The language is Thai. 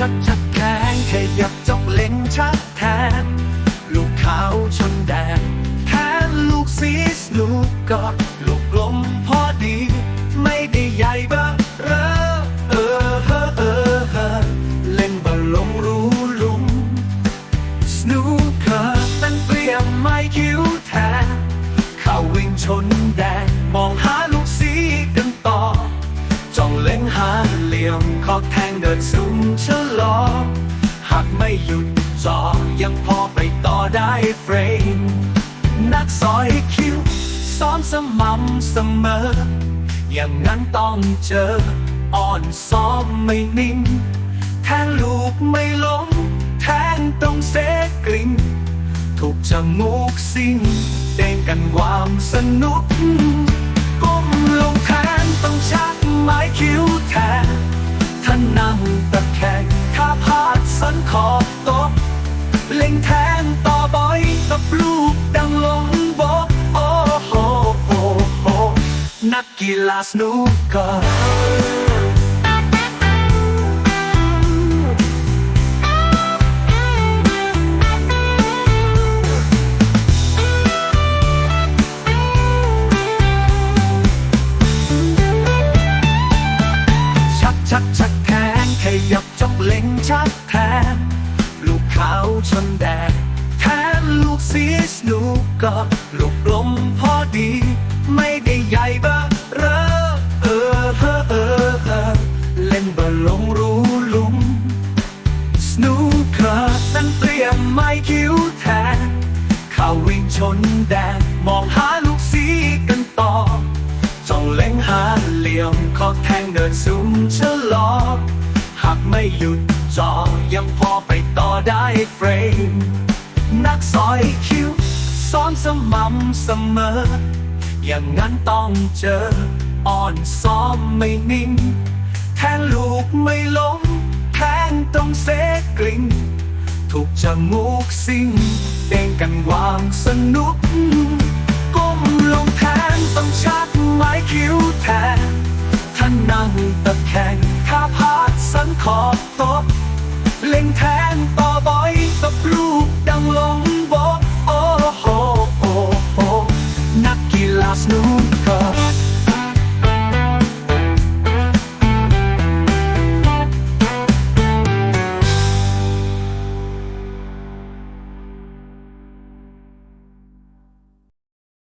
ชักชักแขนขยับจอกเล็งชักแทน ลูกขาวชนแดงแทนลูกซีสลูกกอดลูกลมพอดี ไม่ได้ใหญ่บ้าเรอเออเฮอเออเล่นบอลลงรู้ลุมสนุกันเปลี่ยนไม้คิวแทนขาวิ่งชนแดงมองหาลูกสีกันต่อจ้องเล็งหาเหลี่ยมขอกแทงเดินสุ่มเชิ หยุดจอยังพอไปต่อได้เฟรม นักสอยคิวซ้อมสม่ำเสมอ อย่างนั้นต้องเจอ อ่อนซ้อมไม่นิ่ง แทงลูกไม่ลงแทงต้องเซกลิ่งถูกจมูกสิ่งเด้งกันความสนุก อบต๊ะเล็งแทงต่อบอยกับลูกดังลงบอกโอ้โหโอ้โหนักกีฬาสนุกเกอร์ชักชัก ชักแทน ลูกขาวชนแดงแทนลูกสีสนุกก็ลูกกลมพอดี ไม่ได้ใหญ่บ้อเรอเออเออเออเออเล่นบอร์ลงรู้ลุมสนุกเกอร์นั้นเตรียมไม้คิ้วแทน เขาวิ่งชนแดงมองหาลูกสีกันต่อจ้องเล็งหาเหลี่ยมขอแทงเดินสูงชะลอหากไม่หยุด จอยังพอไปต่อได้เฟรม นักสอยคิวซ้อมสม่ำเสมอ อย่างนั้นต้องเจอ อ่อนซ้อมไม่นิ่ง แทงลูกไม่ลงแทงต้องเซกลิ่งถูกจมูกสิ่งเด้งกันวางสนุก ก้มลงแทนต้องชักไม้คิ้วแทนท่านนั่งตะแคงขาพาดสันขอบโต๊ะ เล็งแทงต่อบอยสับลู